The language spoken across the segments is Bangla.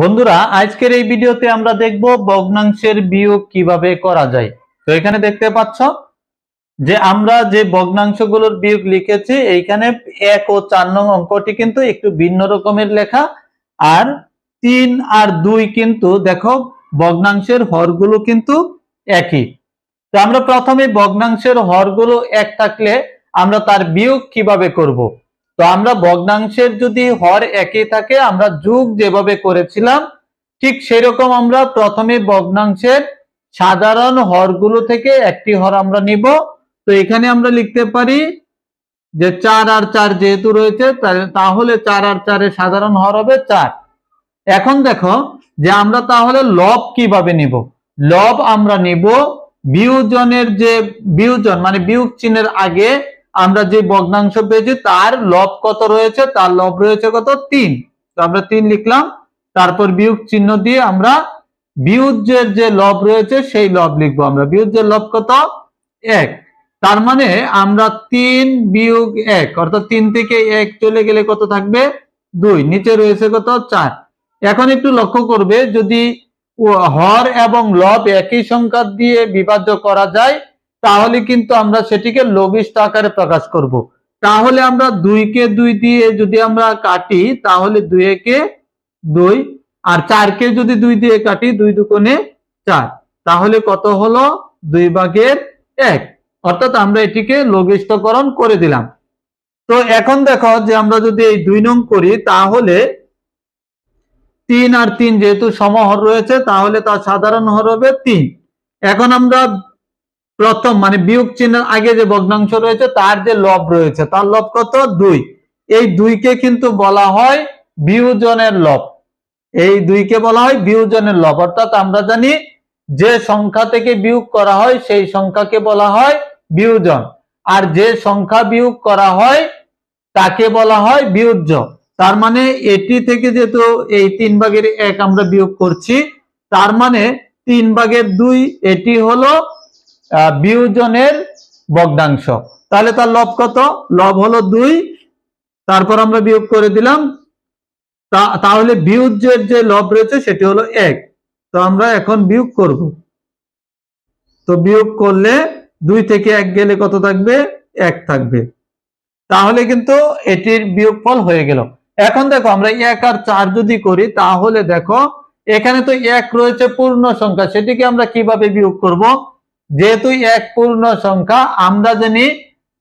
বন্ধুরা, আজকের এই ভিডিওতে আমরা দেখব ভগ্নাংশের বিয়োগ কীভাবে করা যায়। তো এখানে দেখতে পাচ্ছ যে আমরা যে ভগ্নাংশগুলোর বিয়োগ লিখেছি, এইখানে এক ও চার নং অঙ্কটি কিন্তু একটু ভিন্ন রকমের লেখা। আর তিন আর দুই কিন্তু দেখো, ভগ্নাংশের হরগুলো কিন্তু একই। তো আমরা প্রথমে ভগ্নাংশের হরগুলো এক থাকলে আমরা তার বিয়োগ কীভাবে করব? তো আমরা ভগ্নাংশের যদি হর একই থাকে, আমরা যোগ যেভাবে করেছিলাম, ঠিক সেরকম আমরা প্রথমে ভগ্নাংশের সাধারণ হরগুলো থেকে একটি হর আমরা নিব। তো এখানে আমরা লিখতে পারি যে চার আর চার যেহেতু রয়েছে, তাহলে চার আর চারের সাধারণ হর হবে চার। এখন দেখো যে আমরা তাহলে লব কীভাবে নিব? লব আমরা নিব বিয়োজনের যে, বিয়োজন মানে বিয়োগ চিহ্নের আগে আমরা যে ভগ্নাংশ পেয়েছি, তার লব কত রয়েছে? তার লব রয়েছে কত? তিন। তো আমরা তিন লিখলাম। তারপর বিয়োগ চিহ্ন দিয়ে আমরা বিয়োজ্যের যে লব রয়েছে, সেই লব লিখব আমরা। বিয়োজ্যের লব কত? এক। তার মানে আমরা তিন বিয়োগ এক, অর্থাৎ তিন থেকে এক চলে গেলে কত থাকবে? দুই। নিচে রয়েছে কত? চার। এখন একটু লক্ষ্য করবে, যদি হর এবং লব একই সংখ্যা দিয়ে বিভাজ্য করা যায় তাহলে কিন্তু আমরা সেটিকে লঘিষ্ঠ আকারে প্রকাশ করব। তাহলে আমরা দুইকে দুই দিয়ে যদি আমরা কাটি, তাহলে দুই একে দুই। আর চারকে যদি দুই দিয়ে কাটি, দুই দুকোণে চার। তাহলে কত হলো? দুই ভাগের এক। অর্থাৎ আমরা এটিকে লঘিষ্ঠকরণ করে দিলাম। তো এখন দেখো যে আমরা যদি এই দুই নং করি, তাহলে তিন আর তিন যেহেতু সমহর রয়েছে, তাহলে তার সাধারণ হর হবে তিন। এখন আমরা প্রথম মানে বিয়োগ চিহ্নের আগে যে ভগ্নাংশ রয়েছে, তার যে লব রয়েছে, তার লব কত? দুই। এই দুইকে কিন্তু বলা হয় বিয়োজনের লব। এই দুইকে বলা হয় বিয়োজনের লব। অর্থাৎ আমরা জানি যে সংখ্যা থেকে বিয়োগ করা হয়, সেই সংখ্যাকে বলা হয় বিয়োজন। আর যে সংখ্যা বিয়োগ করা হয়, তাকে বলা হয় বিয়োজ্য। তার মানে এটি থেকে যেহেতু এই তিন ভাগের এক আমরা বিয়োগ করছি, তার মানে তিন ভাগের দুই, এটি হলো বিয়োজনের ভগ্নাংশ। তাহলে তার লব কত? লব হলো দুই। তারপর আমরা বিয়োগ করে দিলাম। তাহলে বিয়োজ্যের যে লব রয়েছে, সেটি হলো এক। তো আমরা এখন বিয়োগ করব। তো বিয়োগ করলে দুই থেকে এক গেলে কত থাকবে? এক থাকবে। তাহলে কিন্তু এটির বিয়োগফল হয়ে গেল। এখন দেখো, আমরা এক আর চার যদি করি, তাহলে দেখো, এখানে তো এক রয়েছে পূর্ণ সংখ্যা। সেটিকে আমরা কীভাবে বিয়োগ করব? যেহেতু এক পূর্ণ সংখ্যা, আমরা জানি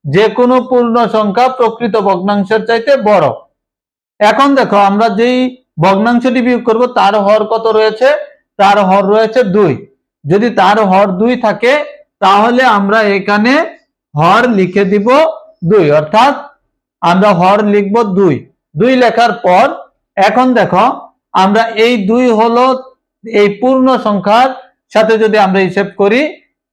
যে কোনো পূর্ণ সংখ্যা প্রকৃত ভগ্নাংশের চাইতে বড়। এখন দেখো, আমরা যেই ভগ্নাংশটি বিয়োগ করব, তার হর কত রয়েছে? তার হর রয়েছে দুই। যদি তার হর দুই থাকে, তাহলে আমরা এখানে হর লিখে দিব দুই। অর্থাৎ আমরা হর লিখব দুই। দুই লেখার পর, এখন দেখো, আমরা এই দুই হলো এই পূর্ণ সংখ্যার সাথে যদি আমরা হিসেব করি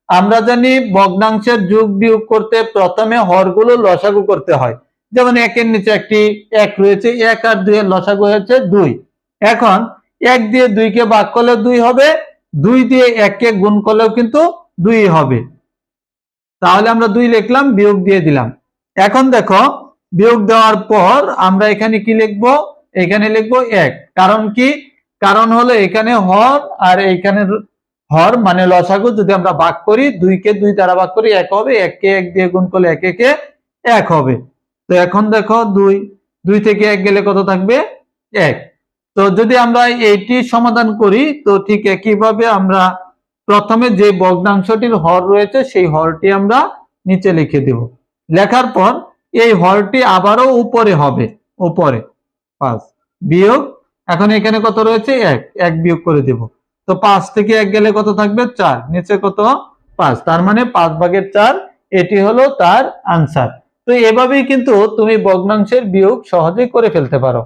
আমরা জানি ভগ্নাংশের যোগ বিয়োগ করতে প্রথমে হরগুলো লসাগু করতে হয়। যেমন একের নিচে একটি এক রয়েছে, এক আর দুই এর লসাগু হয়েছে দুই। এখন এক দিয়ে দুইকে ভাগ করলে দুই হবে, দুই দিয়ে এককে গুণ করলেও কিন্তু দুই হবে। তাহলে আমরা দুই লিখলাম, বিয়োগ দিয়ে দিলাম। এখন দেখো, বিয়োগ দেওয়ার পর আমরা এখানে কি লিখব? এখানে লিখব এক। কারণ কি? কারণ হলো এখানে হর আর এখানে হর মানে লসাগু, যদি আমরা ভাগ করি, দুইকে দুই দ্বারা ভাগ করি, এক হবে এককে এক দিয়ে গুণ করলে এক একে এক হবে। তো এখন দেখো দুই দুই থেকে এক গেলে কত থাকবে? এক। তো যদি আমরা এইটি সমাধান করি, তো ঠিক একইভাবে আমরা প্রথমে যে ভগ্নাংশটির হর রয়েছে, সেই হরটি আমরা নিচে লিখে দেব। লেখার পর এই হরটি আবারও উপরে হবে, উপরে। পাঁচ। বিয়োগ, এখন এখানে কত রয়েছে? এক। এক বিয়োগ করে দেব। তো পাঁচ থেকে এক গেলে কত থাকবে? চার। নিচে কত? পাঁচ। তার মানে পাঁচ ভাগের চার, এটি হলো তার আনসার তো এভাবেই কিন্তু তুমি ভগ্নাংশের বিয়োগ সহজেই করে ফেলতে পারো।